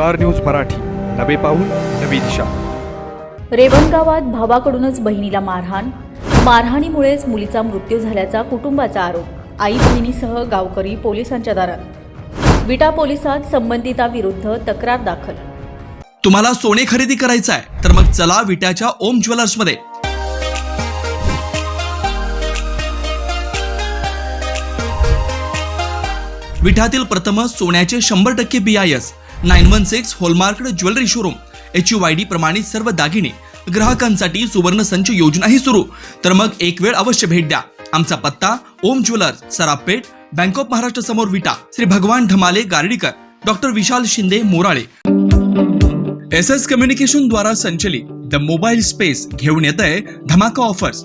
Star news Marathi. नवे पाऊल नवी दिशा. रेवणगावात भावाकडूनच बहिणीला मारहाण. मारहाणीमुळेच मुलीचा मृत्यू झाल्याचा कुटुंबाचा आरोप. आई बहिणीसह गावकरी पोलिसांच्या दारात. विटा पोलिसात संबंधिताविरुद्ध तक्रार दाखल. तुम्हाला सोने खरेदी करायचं आहे तर मग चला विट्याच्या ओम ज्वेलर्समध्ये विठातील प्रथम सोन्याचे शंभर टक्के B I S nine one six hallmark jewellery showroom. H U I D प्रमाणित सर्व दागिने ग्राहकांसाठी सुवर्ण संच योजनाही सुरू. तर मग एक वेळ अवश्य भेट द्या. आमचा पत्ता Om jewellers Sarapeth bank of Maharashtra समोर Vita. Shri Bhagwan Dhamale Gardikar doctor Vishal Shinde Morale. S S communication द्वारा संचलित द मोबाईल स्पेस घेऊन येत आहे धमाका ऑफर्स.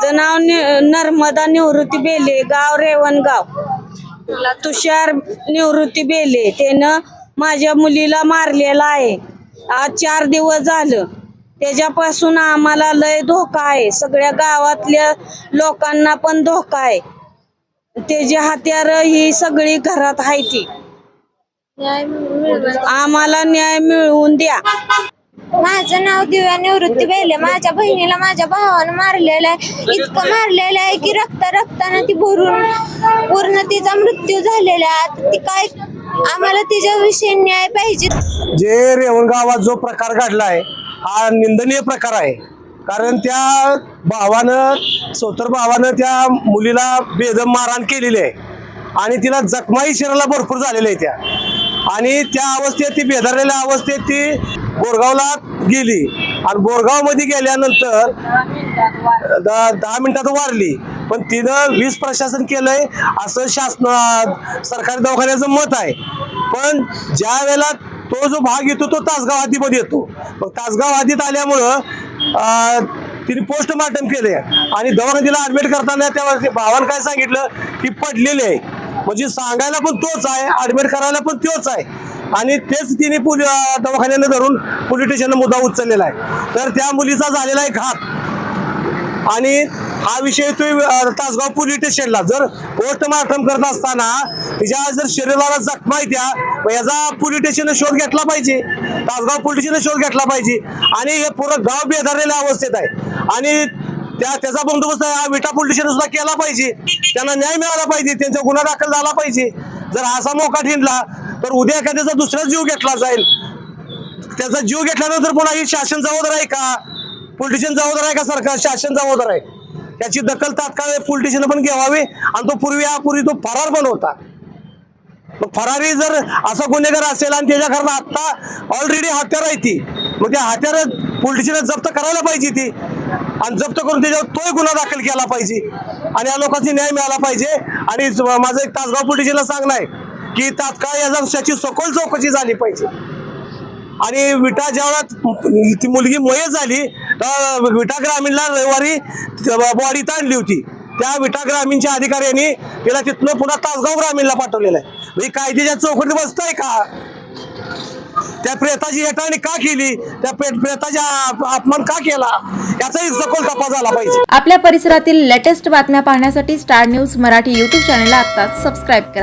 माझं नाव नर्मदा निवृत्ती बेले गाव रेवणगाव. तुषार निवृत्ती बेले. त्यानं माझ्या मुलीला मारलेला आहे. आज चार दिवस झालं. त्याच्यापासून आम्हाला लय धोका आहे. सगळ्या गावातल्या लोकांना पण धोका आहे. त्याची हत्यार ही सगळी घरात आहे ती. आम्हाला न्याय मिळवून द्या. माझं नाव दिव्या निवृत्ती बेले. माझ्या बहिणीला माझ्या भावानं मारलेलं आहे. इतकं मारलेलं आहे की रक्त रक्तानं ती भरून पूर्ण तिचा मृत्यू झालेला आहे. ती काय आम्हाला तिच्याविषयी न्याय पाहिजे. जे रेवणगावात जो प्रकार घडलाय हा निंदनीय प्रकार आहे. कारण त्या भावानं सोतर भावानं त्या मुलीला बेदम मारहाण केलेली आहे. आणि तिला जखमाही शरीराला भरपूर झालेल्या आहे त्या. आणि त्या अवस्थेत ती बेधारलेल्या अवस्थेत ती बोरगावला गेली. आणि बोरगावमध्ये गेल्यानंतर द- दहा मिनिटात वारली. पण तिनं वीज प्रशासन केलंय असं शासन सरकारी दवाखान्याचं मत आहे. पण ज्या वेळेला तो जो भाग येतो तो तासगाव हातीमध्ये येतो. मग तासगाव हातीत आल्यामुळं तिने पोस्टमार्टम केले आणि दवाखान्याला ऍडमिट करताना त्या भावानं काय सांगितलं की पडलेले आहे. म्हणजे सांगायला पण तोच आहे ऍडमिट करायला पण तोच आहे. आणि तेच तिने पोली दवाखान्यानं धरून पोलीस स्टेशनला मुद्दा उचललेला आहे. तर त्या मुलीचा झालेला आहे घात. आणि हा विषय तो तासगाव पोलीस स्टेशनला जर पोस्टमार्टम करत असताना तिच्या जर शरीराला जखमा येत्या त्या मग याचा पोलीस स्टेशनने शोध घेतला पाहिजे. तासगाव पोलीस स्टेशनने शोध घेतला पाहिजे. आणि हे पूर्ण गाव बेधारलेल्या अवस्थेत आहे. आणि त्या त्याचा बंदोबस्त हा विटा पोलीस स्टेशन सुद्धा केला पाहिजे. त्यांना न्याय मिळाला पाहिजे. त्यांचा गुन्हा दाखल झाला पाहिजे. जर असा मोका ठिणला तर उद्या एखाद्याचा दुसरा जीव घेतला जाईल. त्याचा जीव घेतल्यानंतर पुन्हा ही शासन जबाबदार आहे का? पोलिटिशियन जबाबदार आहे का सरकार? शासन जबाबदार आहे. त्याची दखल तात्काळ पोलिटिशियन पण घ्यावी आणि तो पूर्वी यापूर्वी तो फरार पण होता. मग फरारी जर असा गुन्हेगार असेल आणि त्याच्या आत्ता ऑलरेडी हत्यार आहे ती मग त्या हत्यार पोलिटिशियन जप्त करायला पाहिजे ती. आणि जप्त करून त्याच्यावर तोही गुन्हा दाखल केला पाहिजे. आणि या लोकांची न्याय मिळाला पाहिजे. आणि माझं एक तासगाव पोलिटिशियनला सांगणं आहे की तात्काळ या त्याची सखोल चौकशी झाली पाहिजे. आणि विटा जेव्हा ती मुलगी मयत झाली तर विटा ग्रामीणला रविवारी बॉडी ताणली होती. त्या विटा ग्रामीणच्या अधिकाऱ्यांनी तिला तिथनं पुन्हा तासगाव ग्रामीणला पाठवलेलं आहे. म्हणजे कायद्याच्या चौकटीत बसतंय का? त्या प्रेताची हेटाळणी का केली? त्या प्रेताचा अपमान का केला? याचाही सखोल तपास झाला पाहिजे. आपल्या परिसरातील लेटेस्ट बातम्या पाहण्यासाठी स्टार न्यूज मराठी यूट्यूब चॅनलला आता सबस्क्राईब करा.